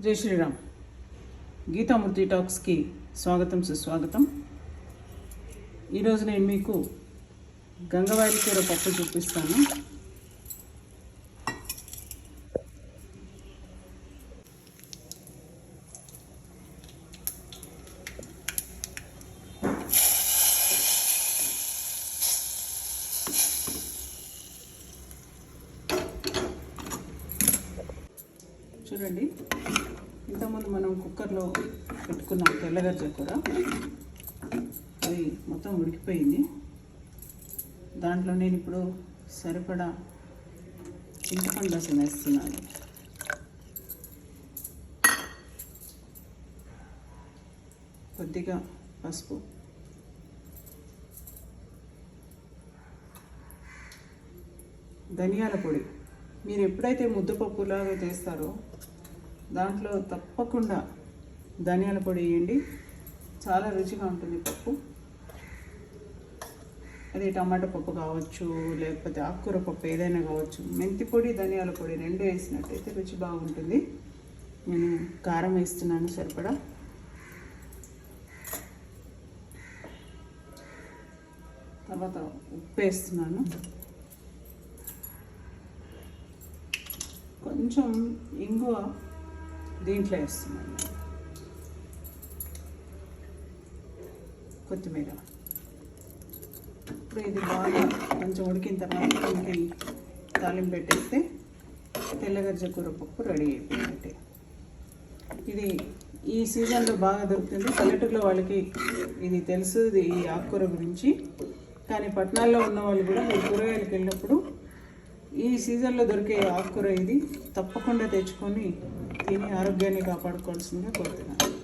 జై శ్రీరామ్. గీతామూర్తి టాక్స్కి స్వాగతం సుస్వాగతం. ఈరోజు నేను మీకు గంగవారి కూర పప్పు చూపిస్తాను. చూడండి. ఇంతకుముందు మనం కుక్కర్లో పెట్టుకున్నాం తెల్లగజ్జ కూర. అది మొత్తం ఉడికిపోయింది. దాంట్లో నేను ఇప్పుడు సరిపడా చింతపండు రసం వేస్తున్నాను. కొద్దిగా పసుపు. ధనియాల పొడి. మీరు ఎప్పుడైతే ముద్దపప్పులాగా చేస్తారో దాంట్లో తప్పకుండా ధనియాల పొడి వేయండి. చాలా రుచిగా ఉంటుంది పప్పు. అది టమాటా పప్పు కావచ్చు లేకపోతే ఆకుకూర పప్పు ఏదైనా కావచ్చు. మెంతి పొడి ధనియాల పొడి రెండు వేసినట్టయితే రుచి బాగుంటుంది. నేను కారం వేస్తున్నాను సరిపడా. తర్వాత ఉప్పు వేస్తున్నాను. కొంచెం ఇంగువ దీంట్లో వేస్తున్నాను. కొత్తిమీర. ఇప్పుడు ఇది బాగా కొంచెం ఉడికిన తర్వాత దీనికి తాలింపు పెట్టేస్తే తెల్లగజ్జ కూర పప్పు రెడీ అయిపోయినట్టే. ఇది ఈ సీజన్లో బాగా దొరుకుతుంది. పల్లెటూరులో వాళ్ళకి ఇది తెలుసు ఇది ఈ ఆకుకూర గురించి. కానీ పట్టణాల్లో ఉన్న వాళ్ళు కూడా మీరు కూరగాయలకు వెళ్ళినప్పుడు ఈ సీజన్లో దొరికే ఆకుకూర ఇది తప్పకుండా తెచ్చుకొని తిని ఆరోగ్యాన్ని కాపాడుకోవాల్సిందిగా కోరుతున్నాను.